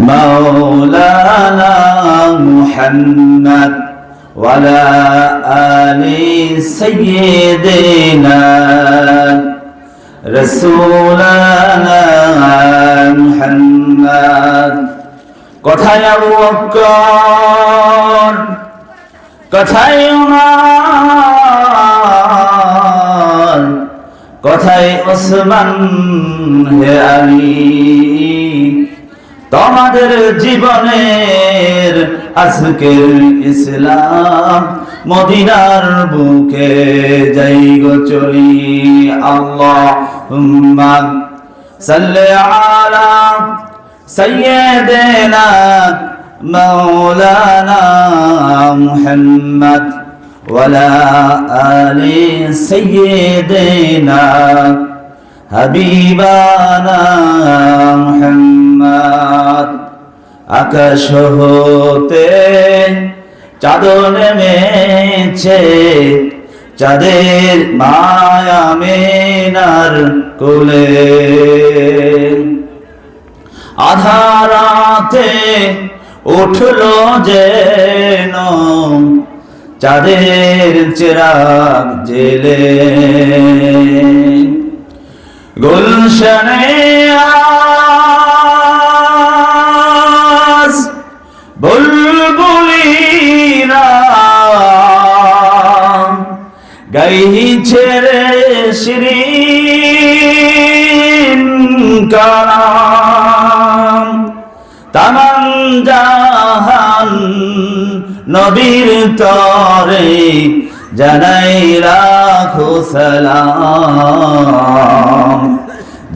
مولانا محمد وعلى آل سيدنا رسولنا محمد কোথায় আবু বকর কোথায় উমর কোথায় ওসমান, হে আলি, তোমাদের জীবনের আজকের ইসলাম মদিনার বুকে যাই গো চলি আল্লাহ সাল্লে আলা সাইয়েদেনা মাওলানা মুহাম্মদ। ولا آل سيدنا হাবিবানা মুহাম্মদ আকাশ হতে চাঁদ নেমেছে চাঁদের মায়া মেনার কোলে আধারাতে উঠলো যেন চাঁদের চেরাগ জেলে। গুলশনে বুলবুলিরা গাইছে রে শিরিন কালাম। তামান জাহান নবীর তরে জানাই লাখো সালাম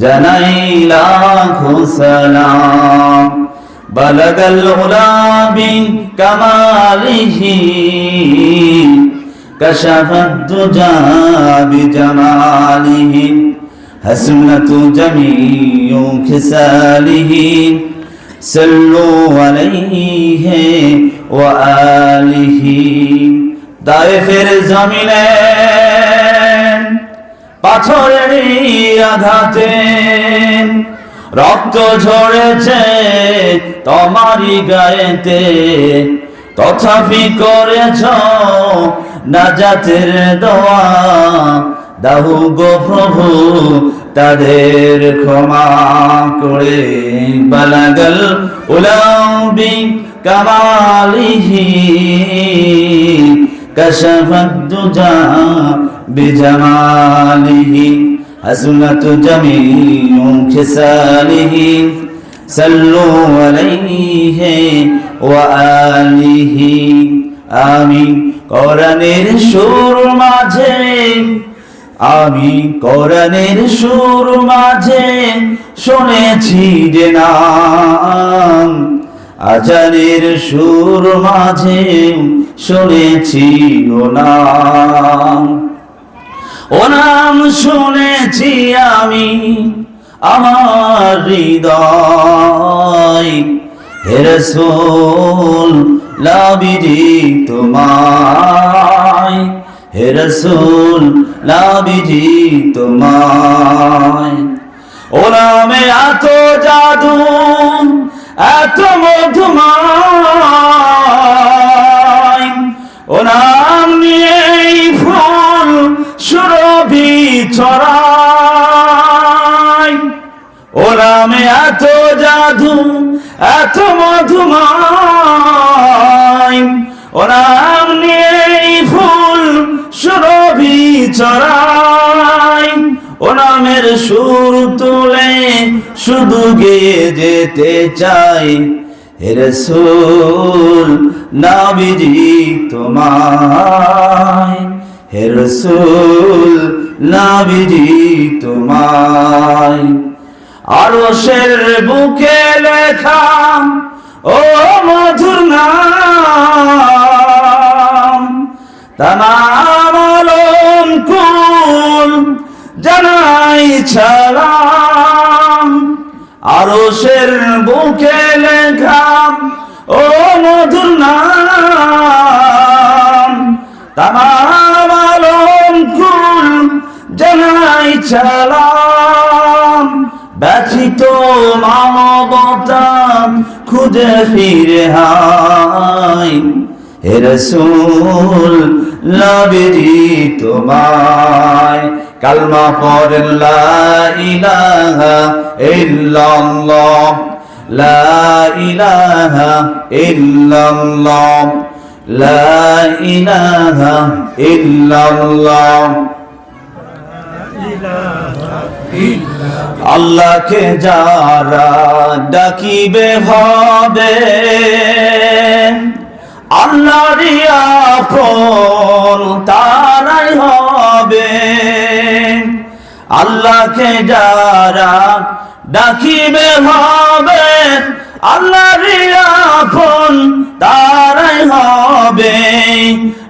জানাই লাখো সালাম بلغ العلا بكماله كشف الدجى بجماله حسنة جميع خصاله صلوا عليه وآله দায়েফের জমিনে পাথরের আঘাতে রক্ত ঝরেছে তোমারই গায়েতে তথাপি করেছ নাজাতের দোয়া দাহু গো প্রভু তাদের ক্ষমা করে বালাগল উলাবি কামালিহি كشف الدجى بجماله حسنة جميع خصاله صلوا عليه وآله آمين কোরআনের সুর মাঝে আমি কোরআনের সুর মাঝে শুনেছি যে নাম আজানের সুর মাঝে শুনেছি ও নাম। ও নাম শুনেছি আমি আমার হৃদয়। হেরসুল লাবিজি তোমায়। হেরসুল লাবিজি তোমায়। ও নামে এত জাদু এত মধুমায়। ও নাম নিয়েই ফুল সুরভি ছড়ায়। ও এত জাদু, এত মধুমায়। ও নাম নিয়েই ফুল সুরভি ছড়ায়। ও নামের সুর তুলে শুধু গেয়ে যেতে চাই। হে রসুল, নাবিজি তোমায়। হে রসুল, নাবিজি তোমায়। আরশের বুকে লেখা, ও মধুর নাম। তামাম লেখা ও মধুর নাম। তামাম আলম কুল চালাম ব্যথিত মানবতা খুঁজে ফিরে হাই। রসুল লাবেরি তোমায়, কালমা পড়েন লা ইলাহা ইল্লাল্লাহ। ইল্লাল্লাহ। আল্লাহকে যারা ডাকিবে হবে আল্লাহর আপন তারাই হবে। আল্লাহকে যারা ডাকিবে হবে আল্লাহর আপন তারাই হবে।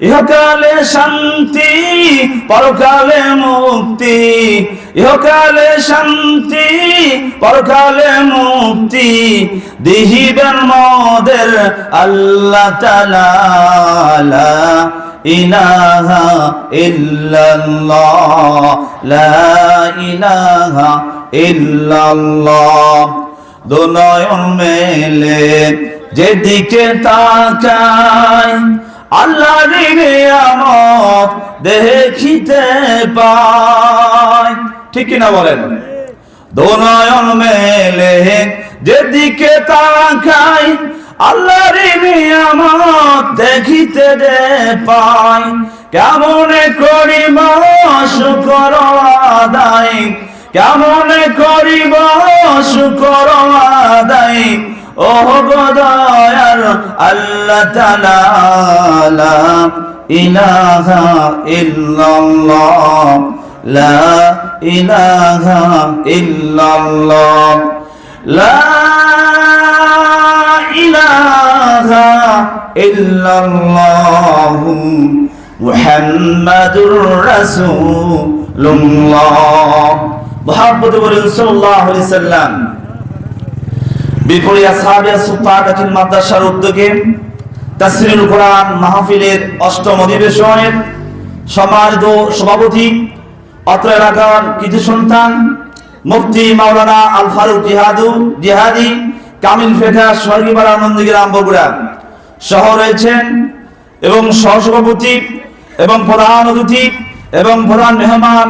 ইহকালে শান্তি, পরকালে মুক্তি। ইহকালে শান্তি, পরকালে মুক্তি। দিহিবেন মদের আল্লাহ তালা ইলাহা ইল্লাল্লাহ, লা ইলাহা ইল্লাল্লাহ। দুনয়ন মেলে যেদিকে তাকায় আল্লাহর নিয়ামত দেখিতে পায় ঠিক কিনা বলেন? দোনয়ন মেলে যেদিকে তাকাই, আল্লাহর নিয়ামত দেখিতে দে পাই। কেমন করিব শুকর আদায়, কেমন করিব شكر وادي اوه بدائر الله تعالى لا اله الا الله لا اله الا الله لا اله الا الله محمد رسول الله মোহাম্মদ বলেন সাল্লাল্লাহু আলাইহি সাল্লাম। বিপরীত আসহাবিয়া সুফাদাতিন মাদ্রাসার উদ্যোগে তাসরিল কোরআন মাহফিলের অষ্টম অধিবেশনের সম্মানিত সভাপতি, অত্র এলাকার কিছু সন্তান, মুফতি মাওলানা আল ফারুক জিহাদু, জিহাদি, কামিল ফেটা স্বর্গীপাড়া নন্দীগ্রাম, বগুড়া সহ রয়েছেন এবং সহসভাপতি এবং প্রধান অতিথি এবং প্রধান মেহমান